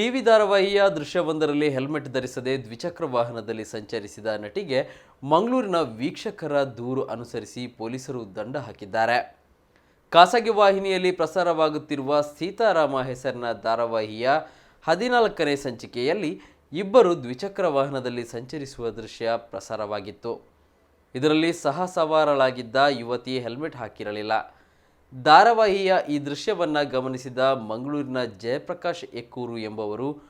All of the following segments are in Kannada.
ಟಿವಿ ಧಾರಾವಾಹಿಯ ದೃಶ್ಯವೊಂದರಲ್ಲಿ ಹೆಲ್ಮೆಟ್ ಧರಿಸದೆ ದ್ವಿಚಕ್ರ ವಾಹನದಲ್ಲಿ ಸಂಚರಿಸಿದ ನಟಿಗೆ ಮಂಗಳೂರಿನ ವೀಕ್ಷಕರ ದೂರು ಅನುಸರಿಸಿ ಪೊಲೀಸರು ದಂಡ ಹಾಕಿದ್ದಾರೆ. ಖಾಸಗಿ ವಾಹಿನಿಯಲ್ಲಿ ಪ್ರಸಾರವಾಗುತ್ತಿರುವ ಸೀತಾರಾಮ ಹೆಸರಿನ ಧಾರಾವಾಹಿಯ ಹದಿನಾಲ್ಕನೇ ಸಂಚಿಕೆಯಲ್ಲಿ ಇಬ್ಬರು ದ್ವಿಚಕ್ರ ವಾಹನದಲ್ಲಿ ಸಂಚರಿಸುವ ದೃಶ್ಯ ಪ್ರಸಾರವಾಗಿತ್ತು. ಇದರಲ್ಲಿ ಸಹ ಸವಾರಳಾಗಿದ್ದ ಯುವತಿ ಹೆಲ್ಮೆಟ್ ಹಾಕಿರಲಿಲ್ಲ. ಧಾರಾವಾಹಿಯ ಈ ದೃಶ್ಯವನ್ನು ಗಮನಿಸಿದ ಮಂಗಳೂರಿನ ಜಯಪ್ರಕಾಶ್ ಎಕ್ಕೂರು ಎಂಬವರು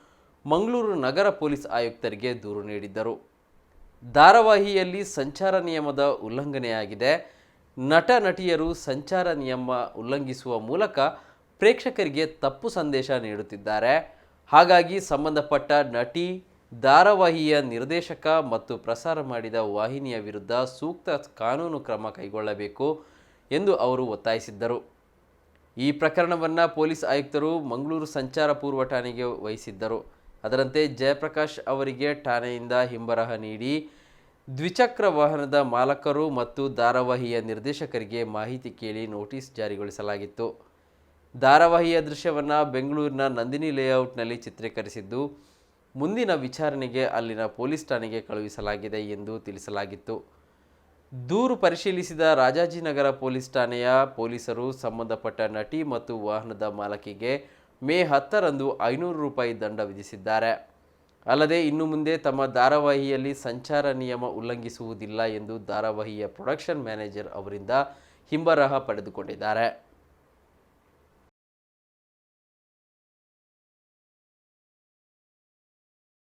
ಮಂಗಳೂರು ನಗರ ಪೊಲೀಸ್ ಆಯುಕ್ತರಿಗೆ ದೂರು ನೀಡಿದ್ದರು. ಧಾರಾವಾಹಿಯಲ್ಲಿ ಸಂಚಾರ ನಿಯಮದ ಉಲ್ಲಂಘನೆಯಾಗಿದೆ. ನಟ, ನಟಿಯರು ಸಂಚಾರ ನಿಯಮ ಉಲ್ಲಂಘಿಸುವ ಮೂಲಕ ಪ್ರೇಕ್ಷಕರಿಗೆ ತಪ್ಪು ಸಂದೇಶ ನೀಡುತ್ತಿದ್ದಾರೆ. ಹಾಗಾಗಿ ಸಂಬಂಧಪಟ್ಟ ನಟಿ, ಧಾರಾವಾಹಿಯ ನಿರ್ದೇಶಕ ಮತ್ತು ಪ್ರಸಾರ ಮಾಡಿದ ವಾಹಿನಿಯ ವಿರುದ್ಧ ಸೂಕ್ತ ಕಾನೂನು ಕ್ರಮ ಕೈಗೊಳ್ಳಬೇಕು. ಎಂದು ಅವರು ಒತ್ತಾಯಿಸಿದ್ದರು. ಈ ಪ್ರಕರಣವನ್ನು ಪೊಲೀಸ್ ಆಯುಕ್ತರು ಮಂಗಳೂರು ಸಂಚಾರ ಪೂರ್ವ ಠಾಣೆಗೆ ವಹಿಸಿದ್ದರು. ಅದರಂತೆ ಜಯಪ್ರಕಾಶ್ ಅವರಿಗೆ ಠಾಣೆಯಿಂದ ಹಿಂಬರಹ ನೀಡಿ ದ್ವಿಚಕ್ರ ವಾಹನದ ಮಾಲಕರು ಮತ್ತು ಧಾರಾವಾಹಿಯ ನಿರ್ದೇಶಕರಿಗೆ ಮಾಹಿತಿ ಕೇಳಿ ನೋಟಿಸ್ ಜಾರಿಗೊಳಿಸಲಾಗಿತ್ತು. ಧಾರಾವಾಹಿಯ ದೃಶ್ಯವನ್ನು ಬೆಂಗಳೂರಿನ ನಂದಿನಿ ಲೇಔಟ್ನಲ್ಲಿ ಚಿತ್ರೀಕರಿಸಿದ್ದು, ಮುಂದಿನ ವಿಚಾರಣೆಗೆ ಅಲ್ಲಿನ ಪೊಲೀಸ್ ಠಾಣೆಗೆ ಕಳುಹಿಸಲಾಗಿದೆ ಎಂದು ತಿಳಿಸಲಾಗಿತ್ತು. ದೂರು ಪರಿಶೀಲಿಸಿದ ರಾಜಾಜಿನಗರ ಪೊಲೀಸ್ ಠಾಣೆಯ ಪೊಲೀಸರು ಸಂಬಂಧಪಟ್ಟ ನಟಿ ಮತ್ತು ವಾಹನದ ಮಾಲಕಿಗೆ ಮೇ ಹತ್ತರಂದು ಐನೂರು ರೂಪಾಯಿ ದಂಡ ವಿಧಿಸಿದ್ದಾರೆ. ಅಲ್ಲದೆ ಇನ್ನು ಮುಂದೆ ತಮ್ಮ ಧಾರಾವಾಹಿಯಲ್ಲಿ ಸಂಚಾರ ನಿಯಮ ಉಲ್ಲಂಘಿಸುವುದಿಲ್ಲ ಎಂದು ಧಾರಾವಾಹಿಯ ಪ್ರೊಡಕ್ಷನ್ ಮ್ಯಾನೇಜರ್ ಅವರಿಂದ ಹಿಂಬರಹ ಪಡೆದುಕೊಂಡಿದ್ದಾರೆ.